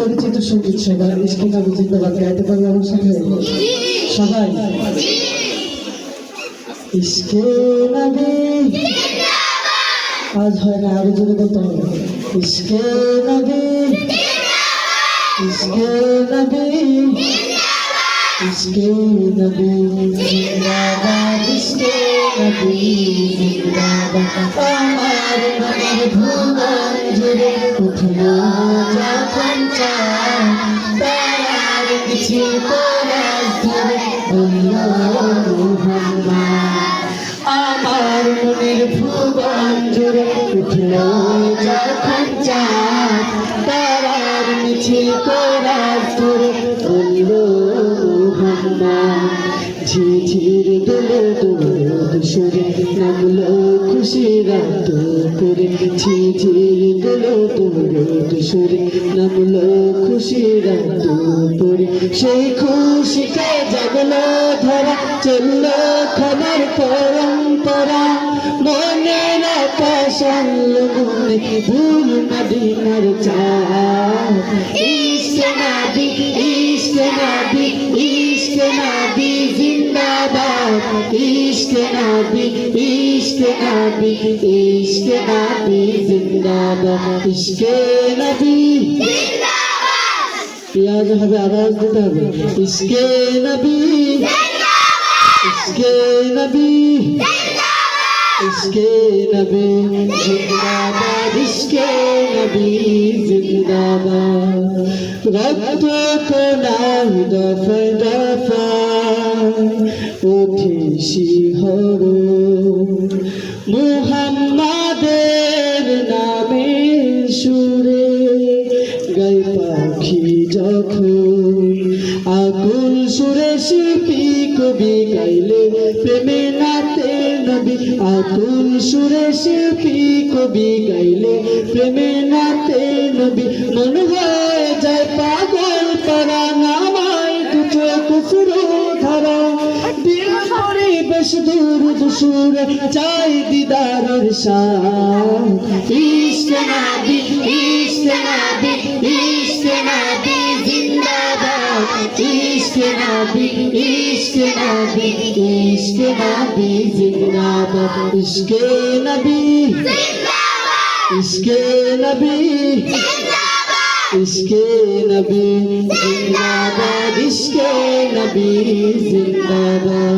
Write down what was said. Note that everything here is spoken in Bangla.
পরিচিত সংগীত সবাই ইস্কি নবী জিন্দাবাদ গাইতে পারবে আমার সবাই? ইস্কে নবী। আজ হয় না, আরও জোরে বলতে হবে। ইস্কে নবী। ইস্কে নবী। ইস্কে জিন্দাবাদ। কিছু পরাজ ধরে আমার মনের ভুবন জুড়ে উঠল যখন চাঁদ, তারার মিছিল করার ধরে, বলল ঝিঝির দোলে দোলে সুরে নামলো রাত করে ঝিঝির দোলে দোলে সুরে নামলো খুশি রাত করে সেই খুশিতে জাগলো ধরা চলল খবর পরম্পরা মনের আকাশাল মনে ভুল মদিনার চা ইশক নবী ইশক নবী ইশক নবী জিন্দাবাদ ইশক নবী ইশক নবী ইশক নবী জিন্দাবাদ। ইশক নবী পেঁয়াজ হবে আওয়াজ দিতে হবে। ইসকে নবী ইসকে নবী নবী জিন্দাবাদ ইসকে নবী জিন্দাবাদ। রক্ত তো নাই, দফা শিহর মুহাম্মাদের নামে সুরে গাই পাখি যখন। আকুল সুরে শিল্পী কবি গাইলে প্রেমে নাতে নবী। আকুল সুরে শিল্পী কবি গাইলে প্রেমে নাতে নবী। মন পরিবেশ দূর দুসুরে চাই দিদারের শাহ ইশক নবী ইশক নবী ইশক নবী জিন্দাবাদ ইশক নবী ইশক নবী ইশক নবী জিন্দাবাদ ইশক নবী ইশক নবী ইশক নবী জিন্দাবাদ ইশক নবী জিন্দাবাদ